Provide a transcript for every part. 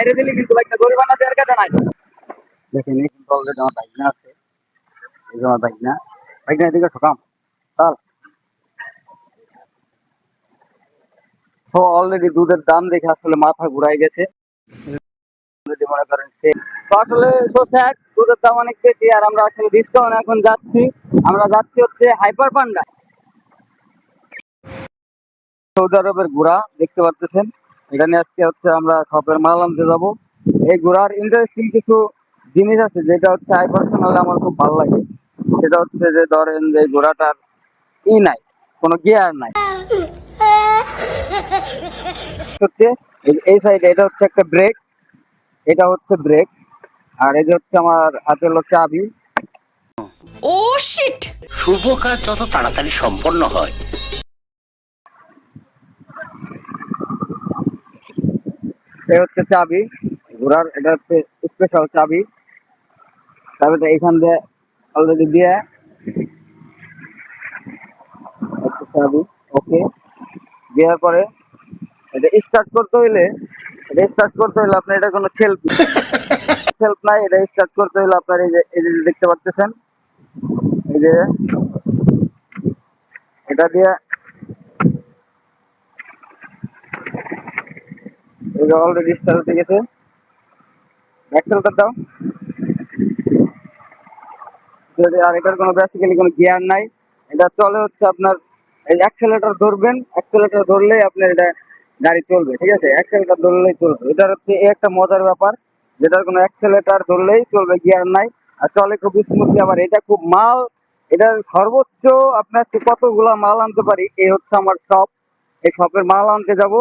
বাইরে দিলে কিন্তু দেওয়ার নাই। দেখেন এই কিন্তু অলরেডি আমার বাইক না আছে। এই যে আমার বাইক না বাইক না এদিকে ঠকাম চাল। অলরেডি দুধের দাম দেখে আসলে মাথা ঘুরাই গেছে। মনে করেন আসলে সো দুধের দাম অনেক বেশি, আর আমরা আসলে ডিসকাউন্ট এখন যাচ্ছি। আমরা যাচ্ছি হচ্ছে হাইপার পান্ডা সৌদি আরবের ঘোড়া দেখতে পাচ্ছেন এখানে আজকে হচ্ছে আমরা শপের মাল আনতে যাব। এই ঘোড়ার ইন্টারেস্টিং কিছু জিনিস আছে যেটা হচ্ছে আই পার্সোনালি আমার খুব ভালো লাগে। সেটা হচ্ছে যে ধরেন যে ঘোড়াটার ই নাই কোনো গিয়ার নাই। হচ্ছে এই- সাইডে এটা হচ্ছে একটা ব্রেক এটা হচ্ছে ব্রেক আর এই যে হচ্ছে আমার হাতে হলো চাবি Oh shit! শুভ কাজ যত তাড়াতাড়ি সম্পন্ন হয় এই হচ্ছে চাবি। ঘোড়ার এটা হচ্ছে স্পেশাল চাবি। চাবিটা এখান দিয়ে অলরেডি দিয়ে চাবি। ওকে দেওয়ার পরে এটা স্টার্ট করতে হইলে, এটা স্টার্ট করতে হইলে আপনার এটা কোনো সেলফ সেলফ নাই, এটা স্টার্ট করতে হইলে আপনার এই যে এই যে দেখতে পাচ্ছেন? এই যে এটা দিয়ে যে অলরেডি গেছে। দাও। যদি আর এটার কোনো বেসিক্যালি কোনো গিয়ার নাই, এটা চলে হচ্ছে আপনার এই অ্যাক্সেলেটার ধরবেন অ্যাক্সেলেটার ধরলেই আপনার এটা গাড়ি চলবে, ঠিক আছে? অ্যাক্সেলেটার ধরলেই চলবে। হচ্ছে একটা মজার ব্যাপার, যেটার কোনো অ্যাক্সেলেটার ধরলেই চলবে গিয়ার নাই। আর চলে খুব স্মুথলি আবার এটা খুব মাল, এটার সর্বোচ্চ আপনার কতগুলা মাল আনতে পারি, এই হচ্ছে আমার শপ এই শপের মাল আনতে যাব।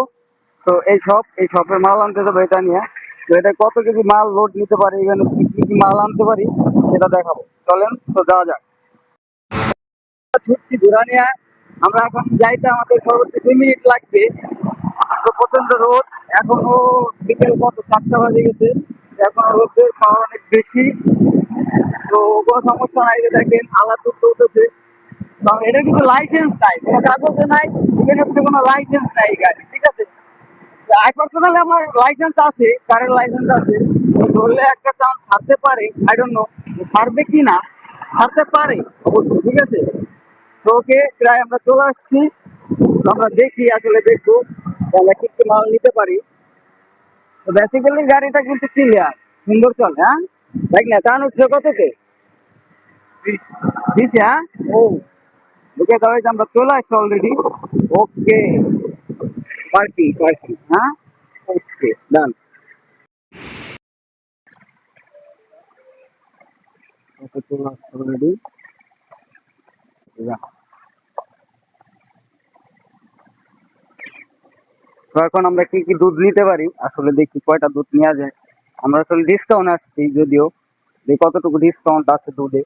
তো এই শপ এই শপের মাল আনতে যাব এটা নিয়ে। তো এটা কত কেজি মাল লোড নিতে পারি? এখানে কি কি মাল আনতে পারি? সেটা দেখাবো। চলেন, তো যাওয়া যাক। ছুটছি ঘোরা নিয়ে আমরা এখন যাইতে আমাদের সর্বোচ্চ দুই মিনিট লাগবে। তো প্রচণ্ড রোদ। এখনও বিকেল কত? চারটা বাজে গেছে। এখনও রোদের পাওয়ার অনেক বেশি। তো কোনো সমস্যা নাই যে দেখেন, আলাদা দুধ উঠেছে। কারণ এটা কিন্তু লাইসেন্স নাই। কোনো কাগজে নাই। এখানে হচ্ছে কোনো লাইসেন্স নাই গাড়ি ঠিক আছে? আই পার্সোনালি আমার লাইসেন্স আছে কারেন্ট লাইসেন্স আছে। ধরলে একটা চান্স ছাড়তে পারে আই ডোন্ট নো ছাড়বে কি না, ছাড়তে পারে, অবশ্যই, ঠিক আছে? তো ওকে প্রায় আমরা চলে আসছি, আমরা দেখি আসলে দেখব, তাহলে কি কি মাল নিতে পারি। তো বেসিক্যালি গাড়িটা কিন্তু ক্লিয়ার সুন্দর চলে হ্যাঁ? দেখ না, টান উঠছে কততে বিশ হ্যাঁ? ও ওকে তাহলে আমরা চলে আসছি অলরেডি ওকে। পার্কিং পার্কিং হ্যাঁ ওকে ডান ওকে চলে আসছে অলরেডি তো এখন আমরা কি কি দুধ নিতে পারি? আসলে দেখি কয়টা দুধ নেওয়া যায়। আমরা আসলে ডিসকাউন্ট আসছি যদিও। দেখি কতটুকু ডিসকাউন্ট আছে দুধে।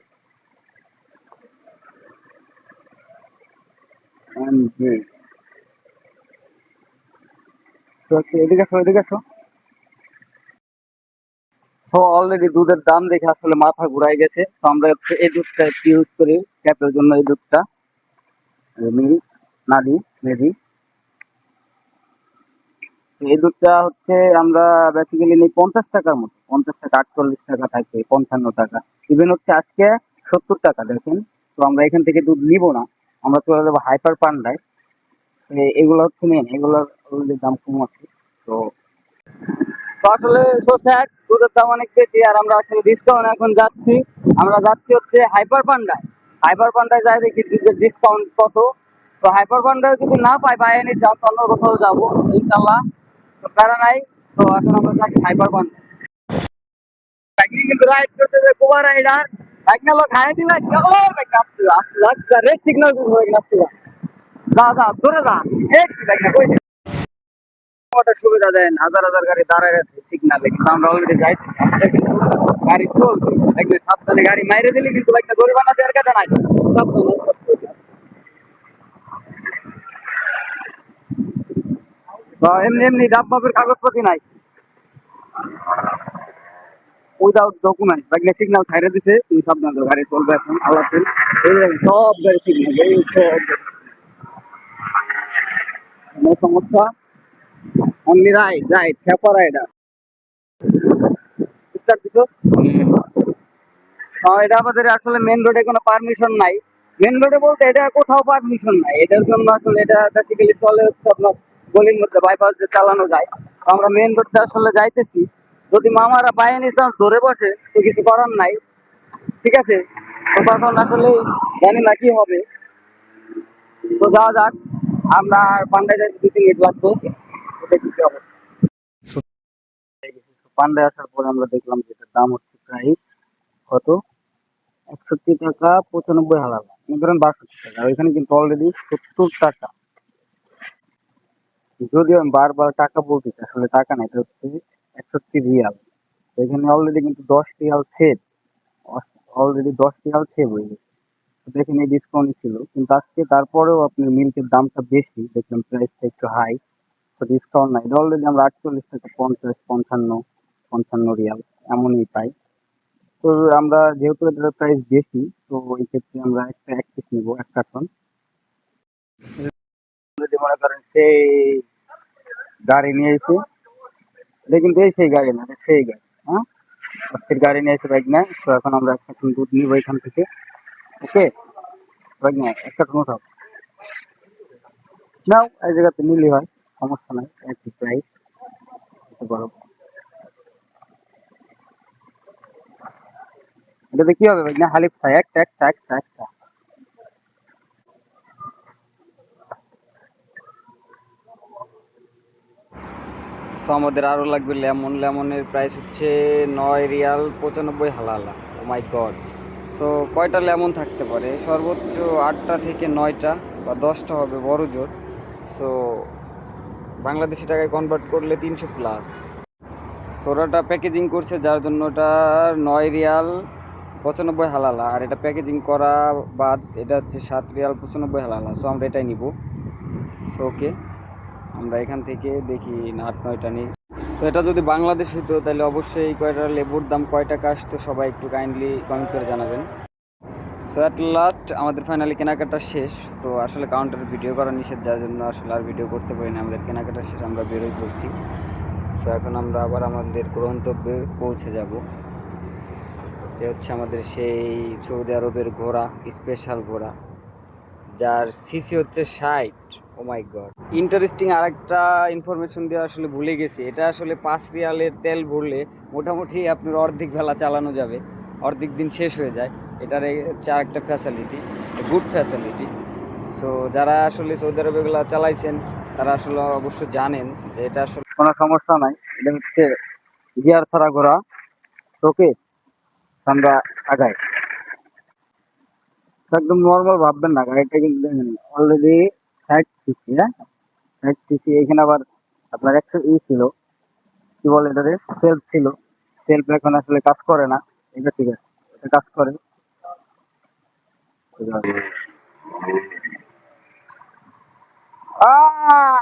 MJ আসো তো অলরেডি দুধের দাম দেখে আসলে মাথা ঘুরাই গেছে। তো আমরা এই দুধটা ইউজ করি, ক্যাপের জন্য এই দুধটা। এই দুধটা হচ্ছে আমরা বেসিক্যালি নিই পঞ্চাশ টাকার মতো। পঞ্চাশ টাকা, আটচল্লিশ টাকা থাকে পঞ্চান্ন টাকা। ইভেন হচ্ছে আজকে সত্তর টাকা, দেখেন। তো আমরা এখান থেকে দুধ নিব না। আমরা চলে যাব হাইপার পান্ডায় এগুলো হচ্ছে মেন এগুলোর অলরেডি দাম কম আছে, তো তো আসলে সো দুধের দাম অনেক বেশি, আর আমরা আসলে ডিসকাউন্ট এখন যাচ্ছি। আমরা যাচ্ছি হচ্ছে হাইপার পান্ডায় হাইপার পান্ডায় যাই দেখি দুধের ডিসকাউন্ট কত। তো হাইপার পান্ডায় যদি না পাই বাই এনি চান্স অন্য কোথাও যাব ইনশাল্লাহ তো প্যারা নাই, তো এখন আমরা যাচ্ছি হাইপার পান্ডায় কিন্তু রাইড করতে যে কোবা রাইডার না লোক খাই দিবে আসতে আসতে আসতে রেড সিগন্যাল দিবে আসতে। যা যা যা। বাইক সুবিধা দেন হাজার হাজার গাড়ি দাঁড়ায় আছে সিগনালে কিন্তু আমরা অলরেডি যাইছি গাড়ি চলবে একদম সাবধানে গাড়ি মাইরে দিলে, কিন্তু একটা গরিবানা দেওয়ার কাছে নাই। সাবধানে। এমনি এমনি ডাব্বাবের কাগজপত্র নাই। উইদাউট ডকুমেন্ট লাগলে সিগন্যাল ছাইড়ে দিছে তুমি সাবধানে গাড়ি চলবে এখন, আল্লাহ সব গাড়ি সিগন্যাল এই সব কোনো সমস্যা? অনলি রাইট রাইট খেপা রাইডার। স্টার্ট দিছো হ্যাঁ, এটা আমাদের আসলে মেন রোডে কোনো পারমিশন নাই। মেন রোডে বলতে এটা কোথাও পারমিশন নাই। এটার জন্য আসলে এটা বেসিক্যালি চলে হচ্ছে আপনার গলির মধ্যে বাইপাস চালানো যায়। আমরা মেন রোডে আসলে যাইতেছি। যদি মামারা বাই এনি চান্স ধরে বসে তো কিছু করার নাই। ঠিক আছে? তো তখন আসলে জানি না কি হবে। তো যাওয়া যাক। আমরা পান্ডায় তিন হবে পান্ডায় আসার পর আমরা দেখলাম যে এটার দাম হচ্ছে প্রাইস কত? একষট্টি টাকা পঁচানব্বই হালাল। করেন বাষট্টি টাকা। ওইখানে কিন্তু অলরেডি সত্তর টাকা। যদিও আমি বারবার টাকা বলতেছি আসলে টাকা না, এটা হচ্ছে একষট্টি রিয়াল। এখানে অলরেডি কিন্তু দশ রিয়াল সেভ অলরেডি দশ রিয়াল সেভ হয়ে গেছে। দেখেন এই ডিসকাউন্ট ছিল। কিন্তু আজকে তারপরেও আপনার মিল্কের দামটা বেশি। দেখলাম প্রাইসটা একটু হাই তো ডিসকাউন্ট নাই। এটা অলরেডি আমরা আটচল্লিশ টাকা পঞ্চাশ, পঞ্চান্ন পঞ্চান্ন রিয়াল এমনই পাই। তো আমরা যেহেতু এটার প্রাইস বেশি, তো এই ক্ষেত্রে আমরা একটা এক পিস নিবো এক কার্টন যদি মনে করেন সেই গাড়ি নিয়ে এসে এটা কিন্তু এই সেই গাড়ি না সেই গাড়ি হ্যাঁ? গাড়ি নিয়ে এসে বাইক নেয়। তো এখন আমরা এক কার্টন দুধ নিবো এখান থেকে। ওকে বাইক নেয় এক কার্টন উঠাও নাও, এই জায়গাতে হয়, সমস্যা নাই পারো এটাতে কি হবে ভাই? না একটা একটা একটা একটা সো আমাদের আরও লাগবে লেমন। লেমনের প্রাইস হচ্ছে নয় রিয়াল পঁচানব্বই হালালা। ও মাই গড সো কয়টা লেমন থাকতে পারে? সর্বোচ্চ আটটা থেকে নয়টা বা দশটা হবে বড় জোর সো বাংলাদেশি টাকায় কনভার্ট করলে তিনশো প্লাস সোডাটা প্যাকেজিং করছে, যার জন্য ওটা নয় রিয়াল পঁচানব্বই হালালা। আর এটা প্যাকেজিং করা বাদ, এটা হচ্ছে সাত রিয়াল পঁচানব্বই হালালা। সো আমরা এটাই নিব। সো ওকে আমরা এখান থেকে দেখি আট নয়টা নিই। সো এটা যদি বাংলাদেশ হতো তাহলে অবশ্যই এই কয়টা লেবুর দাম কয় টাকা আসতো, সবাই একটু কাইন্ডলি কমেন্ট করে জানাবেন। সো অ্যাট লাস্ট আমাদের ফাইনালি কেনাকাটা শেষ। সো আসলে কাউন্টারে ভিডিও করা নিষেধ, যার জন্য আসলে আর ভিডিও করতে পারি না। আমাদের কেনাকাটা শেষ, আমরা বেরোই পড়ছি। সো এখন আমরা আবার আমাদের গন্তব্যে পৌঁছে যাব। এ হচ্ছে আমাদের সেই সৌদি আরবের ঘোড়া স্পেশাল ঘোড়া। যার সিসি হচ্ছে ষাট। ও মাই গড ইন্টারেস্টিং আরেকটা ইনফরমেশন দিয়ে আসলে ভুলে গেছি। এটা আসলে পাঁচ রিয়ালের তেল ভরলে মোটামুটি আপনার অর্ধেক বেলা চালানো যাবে। অর্ধেক দিন শেষ হয়ে যায়। এটার হচ্ছে আরেকটা ফ্যাসিলিটি গুড ফ্যাসিলিটি সো যারা আসলে সৌদি আরবে চালাইছেন, তারা আসলে অবশ্য জানেন যে এটা আসলে কোনো সমস্যা নাই। এটা হচ্ছে গিয়ার ছাড়া ঘোড়া ওকে আমরা আগাই। একদম নর্মাল ভাববেন না, গাড়িটা কিন্তু অলরেডি হ্যাঁ? এখানে আবার আপনার একশো ই ছিল। কি বলে এটাতে সেলফ ছিল। সেলফ এখন আসলে কাজ করে না। এটা ঠিক আছে। এটা কাজ করে। আহ!